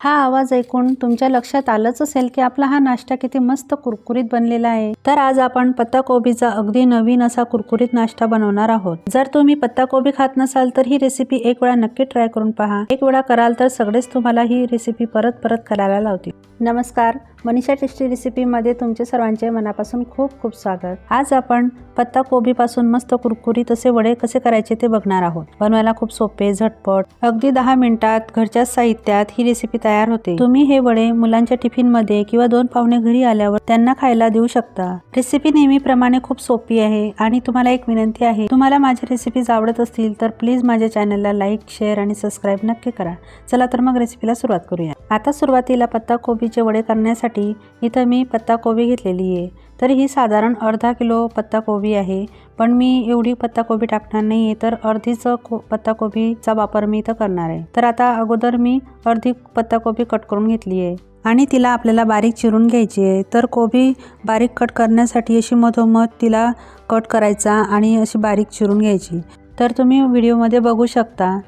हा आवाज ऐकून तुमच्या लक्षात आलंच असेल की आपला हा नाश्ता किती मस्त कुरकुरीत बनलेला आहे. तर आज आपण पत्ताकोबीचा अगदी नवीन असा कुरकुरीत नाश्ता बनवणार आहोत. जर तुम्ही पत्ताकोबी खात नसाल तर ही रेसिपी एक वेळा नक्की ट्राय करून पहा. एक वेळा कराल तर सगळेच तुम्हाला ही रेसिपी परत परत करायला लावतील. नमस्कार. मनीषा टेस्टी रेसिपीमध्ये तुमचे सर्वांचे मनापासून खूप खूप स्वागत. आज आपण पत्ता कोबीपासून मस्त कुरकुरीत असे वडे कसे करायचे ते बघणार आहोत. बनवायला खूप सोपे झटपट. अगदी दहा मिनिटात घरच्या साहित्यात ही रेसिपी तयार होते. तुम्ही हे वडे मुलांच्या टिफिनमध्ये किंवा दोन पाहुणे घरी आल्यावर त्यांना खायला देऊ शकता. रेसिपी नेहमीप्रमाणे खूप सोपी आहे आणि तुम्हाला एक विनंती आहे तुम्हाला माझ्या रेसिपीज आवडत असतील तर प्लीज माझ्या चॅनलला लाईक शेअर आणि सबस्क्राईब नक्की करा. चला तर मग रेसिपीला सुरुवात करूया. आता सुरुवातीला पत्ता कोबीचे वडे करण्यासाठी इथं मी पत्ता कोबी घेतलेली आहे. तर ही साधारण अर्धा किलो पत्ताकोबी आहे. पण मी एवढी पत्ताकोबी टाकणार नाही आहे तर अर्धीच को पत्ताकोबीचा वापर मी इथं करणार आहे. तर आता अगोदर मी अर्धी पत्ताकोबी कट करून घेतली आहे आणि तिला आपल्याला बारीक चिरून घ्यायची आहे तर कोबी बारीक कट करण्यासाठी अशी मधोमध तिला कट करायचा आणि अशी बारीक चिरून घ्यायची. तर तुम्ही व्हिडिओमध्ये बघू शकता.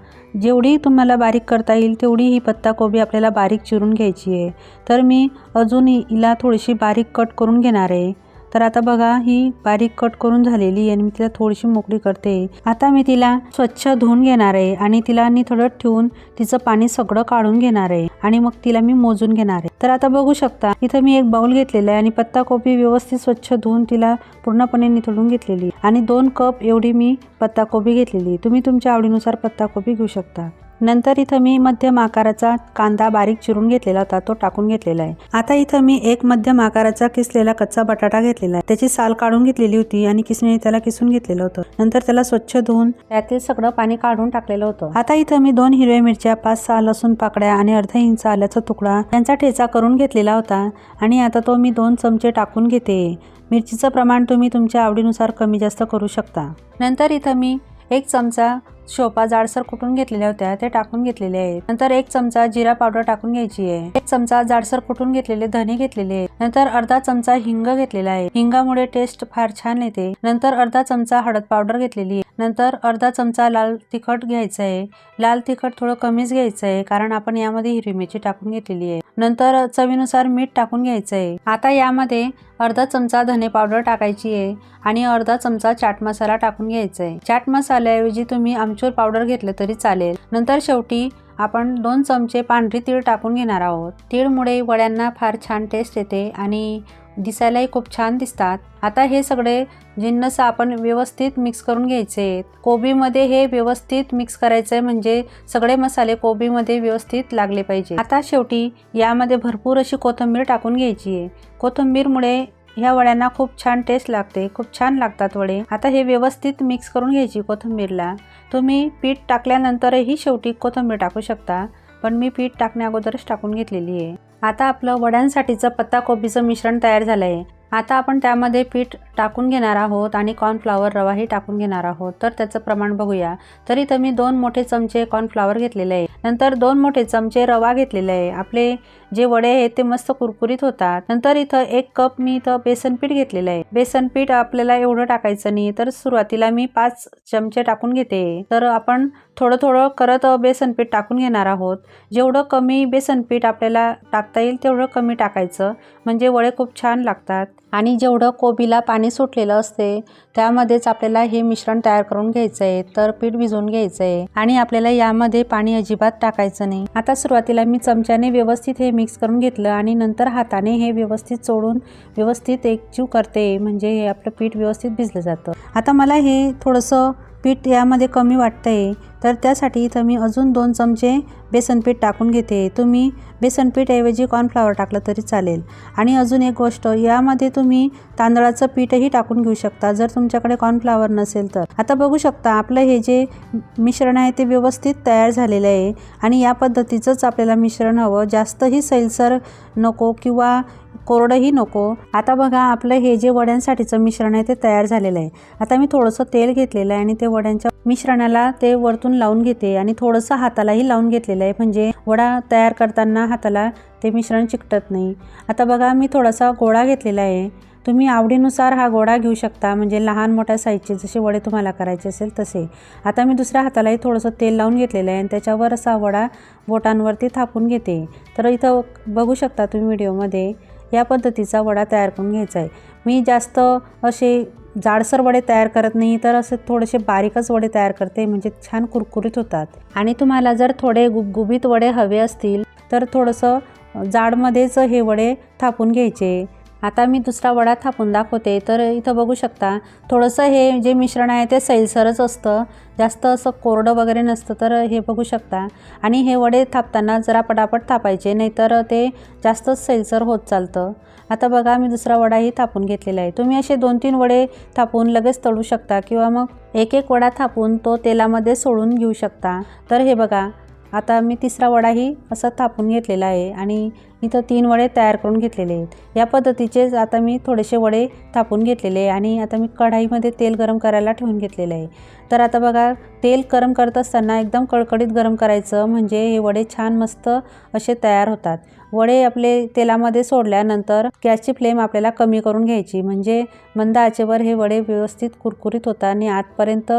जेवढी तुम्हाला बारीक करता येईल तेवढी ही पत्ताकोबी आपल्याला बारीक चिरून घ्यायची आहे. तर मी अजून हिला थोडीशी बारीक कट करून घेणार आहे. तर आता बघा ही बारीक कट करून झालेली आहे आणि मी तिला थोडीशी मोकळी करते. आता मी तिला स्वच्छ धुवून घेणार आहे आणि तिला निथडत ठेवून तिचं पाणी सगळं काढून घेणार आहे आणि मग तिला मी मोजून घेणार आहे. तर आता बघू शकता इथं मी एक बाउल घेतलेला आहे आणि पत्ताकोबी व्यवस्थित स्वच्छ धुवून तिला पूर्णपणे निथळून घेतलेली आणि दोन कप एवढी मी पत्ताकोबी घेतलेली तुम्ही तुमच्या आवडीनुसार पत्ताकोबी घेऊ शकता. नंतर इथं मी मध्यम आकाराचा कांदा बारीक चिरून घेतलेला होता तो टाकून घेतलेला आहे. आता इथं मी एक मध्यम आकाराचा किसलेला कच्चा बटाटा घेतलेला आहे. त्याची साल काढून घेतलेली होती आणि किसणीने त्याला किसून घेतलेलं होतं. नंतर त्याला स्वच्छ धुवून त्यातील सगळं पाणी काढून टाकलेलं होतं. आता इथं मी दोन हिरव्या मिरच्या पाच सहा लसूण पाकड्या आणि अर्धा इंच आल्याचा तुकडा यांचा ठेचा करून घेतलेला होता आणि आता तो मी दोन चमचे टाकून घेते. मिरचीचं प्रमाण तुम्ही तुमच्या आवडीनुसार कमी जास्त करू शकता. नंतर इथं मी एक चमचा शोपा जाडसर कुटून घेतलेल्या होत्या ते टाकून घेतलेले आहेत. नंतर एक चमचा जिरा पावडर टाकून घ्यायची आहे. एक चमचा जाडसर कुटून घेतलेले धने घेतलेले आहेत. नंतर अर्धा चमचा हिंग घेतलेला आहे. हिंगामुळे टेस्ट फार छान येते. नंतर अर्धा चमचा हळद पावडर घेतलेली आहे. नंतर अर्धा चमचा लाल तिखट घ्यायचं आहे. लाल तिखट थोडं कमीच घ्यायचं आहे कारण आपण यामध्ये हिरवी मिरची टाकून घेतलेली आहे. नंतर चवीनुसार मीठ टाकून घ्यायचं आहे आता यामध्ये अर्धा चमचा धने पावडर टाकायची आहे आणि अर्धा चमचा चाट मसाला टाकून घ्यायचा आहे चाट मसाल्याऐवजी तुम्ही आमचूर पावडर घेतलं तरी चालेल. नंतर शेवटी आपण दोन चमचे पांढरी तीळ टाकून घेणार आहोत. तीळमुळे वड्यांना फार छान टेस्ट येते आणि दिसायलाही खूप छान दिसतात. आता हे सगळे जिन्नस आपण व्यवस्थित मिक्स करून घ्यायचे कोबीमध्ये हे व्यवस्थित मिक्स करायचे म्हणजे सगळे मसाले कोबीमध्ये व्यवस्थित लागले पाहिजे आता शेवटी यामध्ये भरपूर अशी कोथिंबीर टाकून घ्यायची आहे. कोथिंबीरमुळे ह्या वड्यांना खूप छान टेस्ट लागते खूप छान लागतात वडे. आता हे व्यवस्थित मिक्स करून घ्यायची कोथिंबीरला. तुम्ही पीठ टाकल्यानंतरही शेवटी कोथिंबीर टाकू शकता पण मी पीठ टाकण्या अगोदरच टाकून घेतलेली आहे. आता आपलं वड्यांसाठीचं पत्ताकोबीचं मिश्रण तयार झालं आहे आता आपण त्यामध्ये पीठ टाकून घेणार आहोत आणि कॉर्नफ्लावर रवाही टाकून घेणार आहोत. तर त्याचं प्रमाण बघूया. तरी तर मी दोन मोठे चमचे कॉर्नफ्लावर घेतलेले आहे. नंतर दोन मोठे चमचे रवा घेतलेले आहे. आपले जे वडे आहेत ते मस्त कुरकुरीत होतात. नंतर इथं एक कप मी इथं बेसन पीठ घेतलेलं आहे. बेसन पीठ आपल्याला एवढं टाकायचं नाही तर सुरुवातीला मी पाच चमचे टाकून घेते. तर आपण थोडं थोडं करत बेसन पीठ टाकून घेणार आहोत. जेवढं कमी बेसन पीठ आपल्याला टाकता येईल तेवढं कमी टाकायचं. म्हणजे वडे खूप छान लागतात. आणि जेवढं कोबीला पाणी सुटलेलं असते त्यामध्येच आपल्याला हे मिश्रण तयार करून घ्यायचं आहे तर पीठ भिजवून घ्यायचं आहे आणि आपल्याला यामध्ये पाणी अजिबात टाकायचं नाही. आता सुरुवातीला मी चमच्याने व्यवस्थित हे मिक्स करून घेतलं आणि नंतर हाताने हे व्यवस्थित चोडून व्यवस्थित एकजीव करते म्हणजे हे आपलं पीठ व्यवस्थित भिजलं जातं. आता मला हे थोडंसं पीठ यामध्ये कमी वाटतं आहे तर त्यासाठी इथं मी अजून दोन चमचे बेसन पीठ टाकून घेते. तुम्ही बेसनपीठऐवजी कॉर्नफ्लावर टाकलं तरी चालेल. आणि अजून एक गोष्ट यामध्ये तुम्ही तांदळाचं पीठही टाकून घेऊ शकता जर तुमच्याकडे कॉर्नफ्लावर नसेल तर. आता बघू शकता आपलं हे जे मिश्रण आहे ते व्यवस्थित तयार झालेलं आहे. आणि या पद्धतीचंच आपल्याला मिश्रण हवं. जास्तही सैलसर नको किंवा कोरडंही नको. आता बघा आपलं हे जे वड्यांसाठीचं मिश्रण आहे ते तयार झालेलं आहे. आता मी थोडंसं तेल घेतलेलं आहे आणि ते वड्यांच्या मिश्रणाला ते वरतून लावून घेते आणि थोडंसं हातालाही लावून घेतलेलं आहे. म्हणजे वडा तयार करताना हाताला ते मिश्रण चिकटत नाही. आता बघा मी थोडासा गोळा घेतलेला आहे. तुम्ही आवडीनुसार हा गोळा घेऊ शकता. म्हणजे लहान मोठ्या साईजचे जसे वडे तुम्हाला करायचे असेल तसे. आता मी दुसऱ्या हातालाही थोडंसं तेल लावून घेतलेलं आहे आणि त्याच्यावर असा वडा बोटांवरती थापून घेते. तर इथं बघू शकता तुम्ही व्हिडिओमध्ये. या पद्धतीचा वडा तयार करून घ्यायचा आहे. मी जास्त असे जाडसर वडे तयार करत नाही तर असे थोडेसे बारीकच वडे तयार करते म्हणजे छान कुरकुरीत होतात. आणि तुम्हाला जर थोडे गुबगुबीत वडे हवे असतील तर थोडंसं जाडमध्येच हे वडे थापून घ्यायचे. आता मी दुसरा वडा थापून दाखवते. तर इथं बघू शकता थोडंसं हे जे मिश्रण आहे ते सैलसरच असतं. जास्त असं कोरडं वगैरे नसतं तर हे बघू शकता. आणि हे वडे थापताना जरा पटापट थापायचे नाहीतर ते जास्तच सैलसर होत चालतं. आता बघा मी दुसरा वडाही थापून घेतलेला आहे. तुम्ही असे दोन तीन वडे थापून लगेच तळू शकता किंवा मग एक एक वडा थापून तो तेलामध्ये सोडून घेऊ शकता. तर हे बघा आता मी तिसरा वडाही असा थापून घेतलेला आहे आणि इथं तीन वडे तयार करून घेतलेले आहेत. या पद्धतीचेच आता मी थोडेसे वडे थापून घेतलेले आहे आणि आता मी कढाईमध्ये तेल गरम करायला ठेवून घेतलेलं आहे. तर आता बघा तेल गरम करत असताना एकदम कडकडीत गरम करायचं म्हणजे हे वडे छान मस्त असे तयार होतात. वडे आपले तेलामध्ये सोडल्यानंतर गॅसची फ्लेम आपल्याला कमी करून घ्यायची. म्हणजे मंद आचेवर हे वडे व्यवस्थित कुरकुरीत होतात आणि आतपर्यंत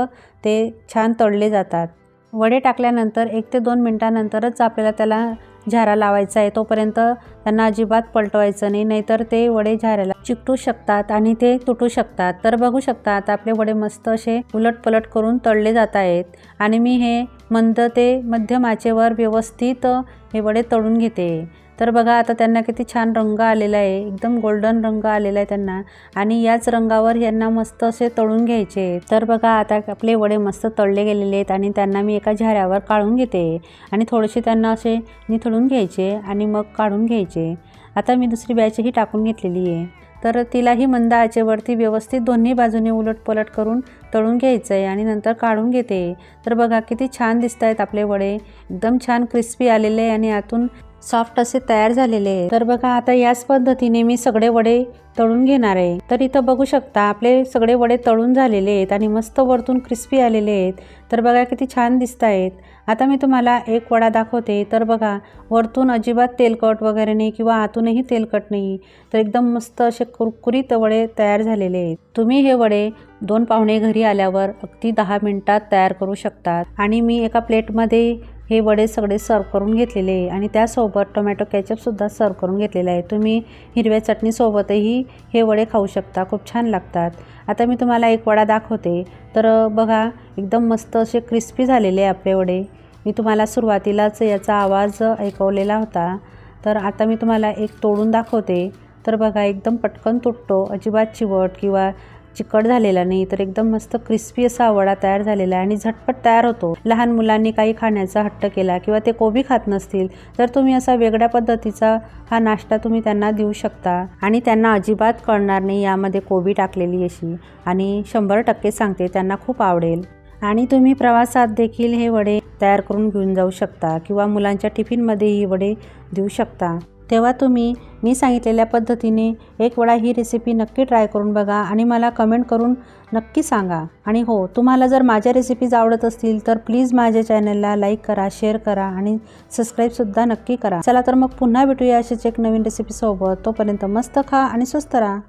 ते छान तळले जातात. वडे टाकल्यानंतर एक ते दोन मिनटानंतरच आपल्याला त्याला झारा लावायचा आहे. तोपर्यंत त्यांना अजिबात पलटवायचं नाही. नाहीतर ते वडे झाऱ्याला चिकटू शकतात आणि ते तुटू शकतात. तर बघू शकतात आपले वडे मस्त असे उलट पलट करून तळले जात आहेत. आणि मी हे मंद ते मध्यम आचेवर व्यवस्थित हे वडे तळून घेते. तर बघा आता त्यांना किती छान रंग आलेला आहे. एकदम गोल्डन रंग आलेला आहे त्यांना. आणि याच रंगावर यांना मस्त असे तळून घ्यायचे. तर बघा आता आपले वडे मस्त तळले गेलेले आहेत आणि त्यांना मी एका झाऱ्यावर काढून घेते. आणि थोडेसे त्यांना असे निथळून घ्यायचे आणि मग काढून घ्यायचे. आता मी दुसरी बॅचही टाकून घेतलेली आहे. तर तिलाही मंद आचेवरती व्यवस्थित दोन्ही बाजूने उलटपलट करून तळून घ्यायचं आहे आणि नंतर काढून घेते. तर बघा किती छान दिसत आहेत आपले वडे. एकदम छान क्रिस्पी आलेले आहे आणि आतून सॉफ्ट असे तयार झालेले आहे तर बघा आता याच पद्धतीने मी सगळे वडे तळून घेणार आहे. तर इथं बघू शकता आपले सगळे वडे तळून झालेले आहेत आणि मस्त वरतून क्रिस्पी आलेले आहेत. तर बघा किती छान दिसत आहेत. आता मी तुम्हाला एक वडा दाखवते. तर बघा वरतून अजिबात तेलकट वगैरे नाही किंवा आतूनही तेलकट नाही. तर एकदम मस्त असे कुरकुरीत वडे तयार झालेले आहेत. तुम्ही हे वडे दोन पाहुणे घरी आल्यावर अगदी दहा मिनिटात तयार करू शकतात. आणि मी एका प्लेटमध्ये हे वडे सगळे सर्व करून घेतलेले आहे. आणि त्यासोबत टोमॅटो कॅचअपसुद्धा सर्व करून घेतलेलं आहे. तुम्ही हिरव्या चटणीसोबतही हे वडे खाऊ शकता. खूप छान लागतात. आता मी तुम्हाला एक वडा दाखवते. तर बघा एकदम मस्त असे क्रिस्पी झालेले आहे आपले वडे. मी तुम्हाला सुरुवातीलाच याचा आवाज ऐकवलेला होता. तर आता मी तुम्हाला एक तोडून दाखवते. तर बघा एकदम पटकन तुटतो. अजिबात चिवट किंवा चिकट झालेला नाही तर एकदम मस्त क्रिस्पी असा वडा तयार झालेला आहे आणि झटपट तयार होतो. लहान मुलांनी काही खाण्याचा हट्ट केला किंवा ते कोबी खात नसतील तर तुम्ही असा वेगळ्या पद्धतीचा हा नाश्ता तुम्ही त्यांना देऊ शकता. आणि त्यांना अजिबात कळणार नाही यामध्ये कोबी टाकलेली अशी. आणि शंभर टक्के सांगते त्यांना खूप आवडेल. आणि तुम्ही प्रवासात देखील हे वडे तयार करून घेऊन जाऊ शकता किंवा मुलांच्या टिफिनमध्ये ही वडे देऊ शकता. तेव्हा तुम्ही मी सांगितलेल्या पद्धतीने एक वडा ही रेसिपी नक्की ट्राय करून बघा आणि मला कमेंट करून नक्की सांगा. आणि हो तुम्हाला जर माझ्या रेसिपीज आवडत असतील तर प्लीज माझ्या चॅनलला लाईक करा शेअर करा आणि सबस्क्राईबसुद्धा नक्की करा. चला तर मग पुन्हा भेटूया अशीच एक नवीन रेसिपीसोबत तोपर्यंत मस्त खा आणि स्वस्त राहा.